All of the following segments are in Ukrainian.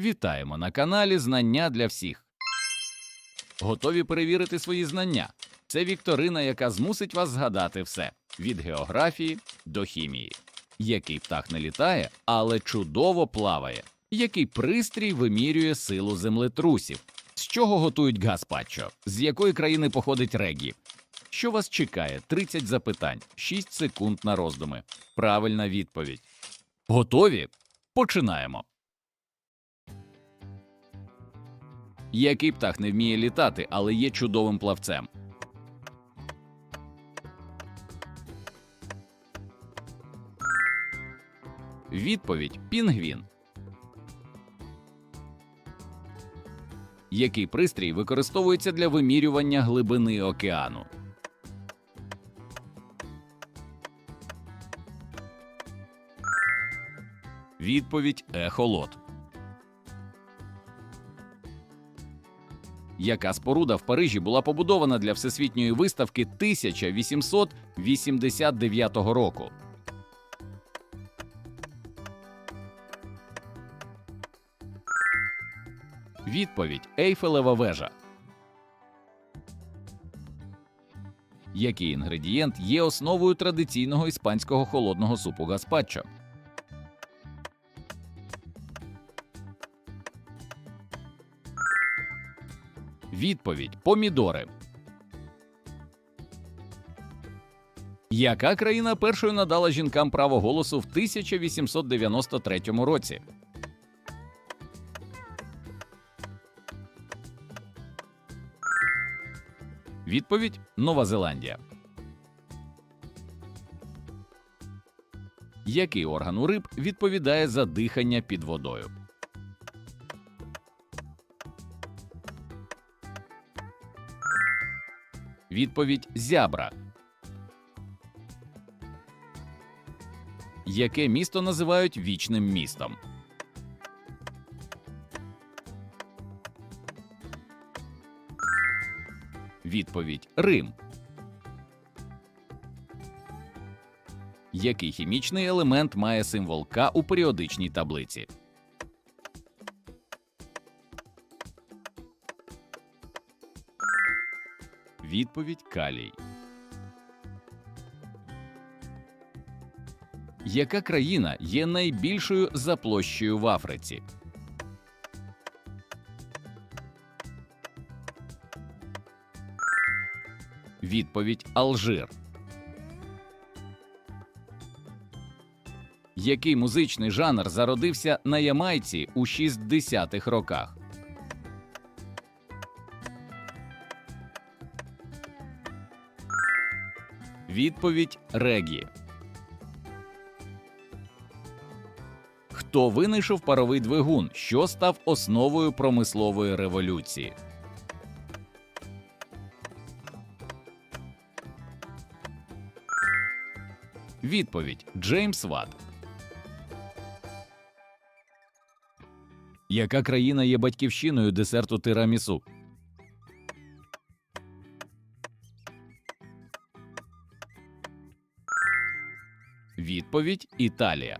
Вітаємо на каналі Знання для всіх. Готові перевірити свої знання. Це вікторина, яка змусить вас згадати все від географії до хімії. Який птах не літає, але чудово плаває. Який пристрій вимірює силу землетрусів? З чого готують гаспачо? З якої країни походить регі? Що вас чекає? 30 запитань, 6 секунд на роздуми. Правильна відповідь. Готові? Починаємо. Який птах не вміє літати, але є чудовим плавцем? Відповідь Пінгвін. Який пристрій використовується для вимірювання глибини океану? Відповідь ехолот. Яка споруда в Парижі була побудована для всесвітньої виставки 1889 року? Відповідь Ейфелева вежа. Який інгредієнт є основою традиційного іспанського холодного супу гаспачо? Відповідь помідори. Яка країна першою надала жінкам право голосу в 1893 році? Відповідь Нова Зеландія. Який орган у риб відповідає за дихання під водою? Відповідь зябра. Яке місто називають вічним містом? Відповідь Рим. Який хімічний елемент має символ К у періодичній таблиці? Відповідь Калій. Яка країна є найбільшою за площею в Африці? Відповідь Алжир. Який музичний жанр зародився на Ямайці у 60-х роках? Відповідь Регі. Хто винайшов паровий двигун, що став основою промислової революції? Відповідь Джеймс Ватт. Яка країна є батьківщиною десерту тирамісу? Відповідь Італія.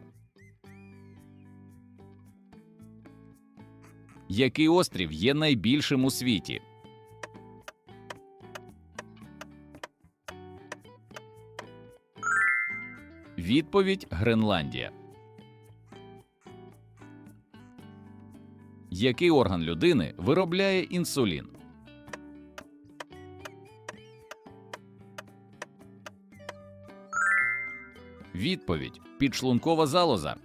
Який острів є найбільшим у світі? Відповідь Гренландія. Який орган людини виробляє інсулін? Відповідь підшлункова залоза.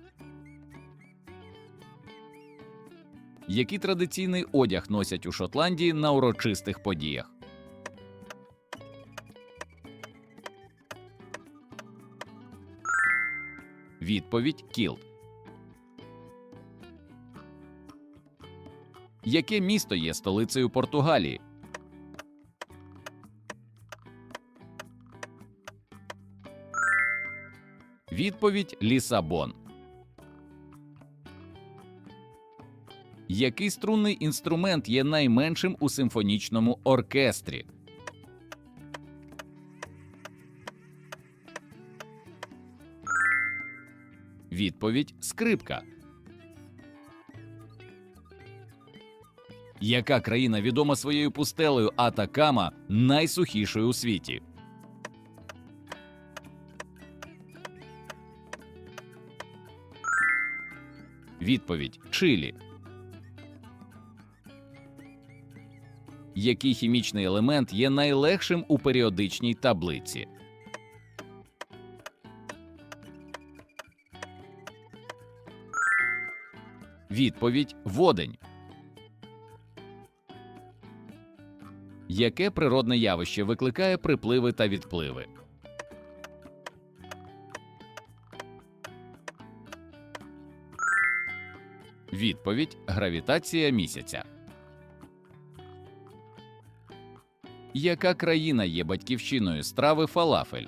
Який традиційний одяг носять у Шотландії на урочистих подіях? Відповідь кілт. Яке місто є столицею Португалії? Відповідь Лісабон. Який струнний інструмент є найменшим у симфонічному оркестрі? Відповідь скрипка. Яка країна відома своєю пустелею Атакама найсухішою у світі? Відповідь Чилі. Який хімічний елемент є найлегшим у періодичній таблиці? Відповідь Водень. Яке природне явище викликає припливи та відпливи? Відповідь Гравітація місяця. Яка країна є батьківщиною страви фалафель?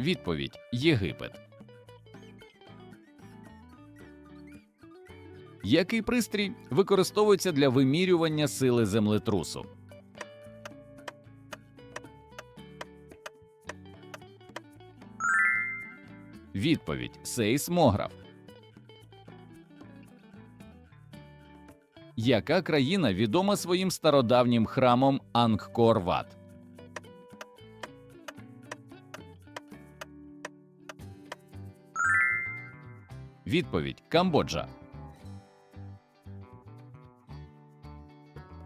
Відповідь Єгипет. Який пристрій використовується для вимірювання сили землетрусу? Відповідь сейсмограф. Яка країна відома своїм стародавнім храмом Ангкор-Ват? Відповідь Камбоджа.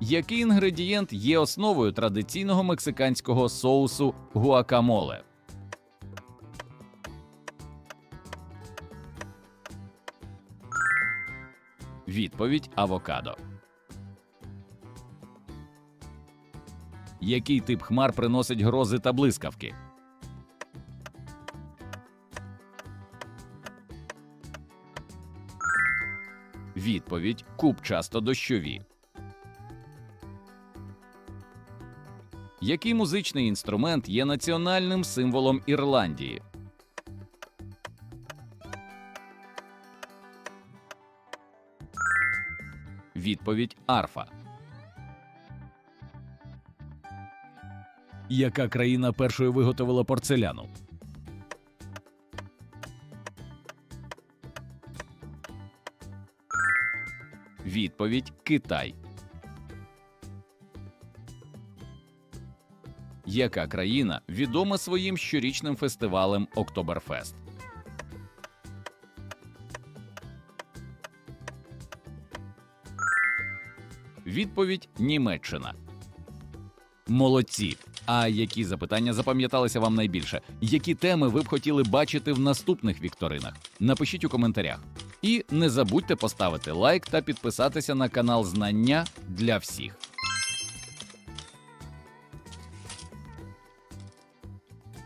Який інгредієнт є основою традиційного мексиканського соусу гуакамоле? Відповідь авокадо. Який тип хмар приносить грози та блискавки? Відповідь купчасто дощові. Який музичний інструмент є національним символом Ірландії? Відповідь арфа. Яка країна першою виготовила порцеляну? Відповідь Китай. Яка країна відома своїм щорічним фестивалем Октоберфест? Відповідь Німеччина. Молодці. А які запитання запам'яталися вам найбільше? Які теми ви б хотіли бачити в наступних вікторинах? Напишіть у коментарях. І не забудьте поставити лайк та підписатися на канал Знання для всіх.